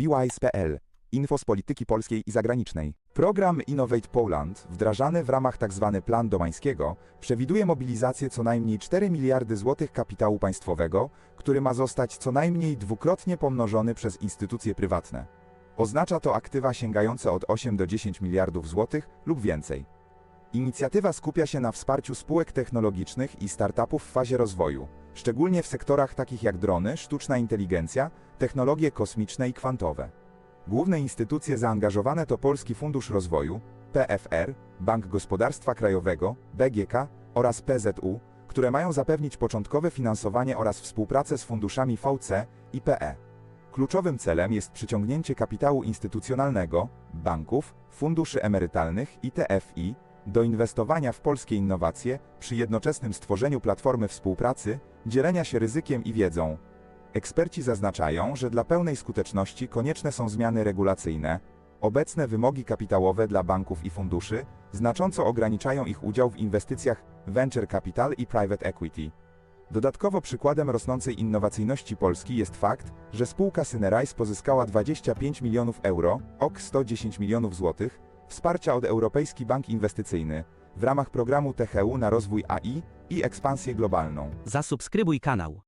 BWise.pl. Info z polityki polskiej i zagranicznej. Program Innovate Poland, wdrażany w ramach tzw. Plan Domańskiego, przewiduje mobilizację co najmniej 4 miliardy złotych kapitału państwowego, który ma zostać co najmniej dwukrotnie pomnożony przez instytucje prywatne. Oznacza to aktywa sięgające od 8 do 10 miliardów złotych lub więcej. Inicjatywa skupia się na wsparciu spółek technologicznych i startupów w fazie rozwoju, szczególnie w sektorach takich jak drony, sztuczna inteligencja, technologie kosmiczne i kwantowe. Główne instytucje zaangażowane to Polski Fundusz Rozwoju, PFR, Bank Gospodarstwa Krajowego, BGK oraz PZU, które mają zapewnić początkowe finansowanie oraz współpracę z funduszami VC i PE. Kluczowym celem jest przyciągnięcie kapitału instytucjonalnego, banków, funduszy emerytalnych i TFI do inwestowania w polskie innowacje przy jednoczesnym stworzeniu platformy współpracy, dzielenia się ryzykiem i wiedzą. Eksperci zaznaczają, że dla pełnej skuteczności konieczne są zmiany regulacyjne. Obecne wymogi kapitałowe dla banków i funduszy znacząco ograniczają ich udział w inwestycjach venture capital i private equity. Dodatkowo przykładem rosnącej innowacyjności Polski jest fakt, że spółka Synerise pozyskała 25 milionów euro, ok 110 milionów złotych, wsparcia od Europejski Bank Inwestycyjny w ramach programu THU na rozwój AI i ekspansję globalną. Zasubskrybuj kanał.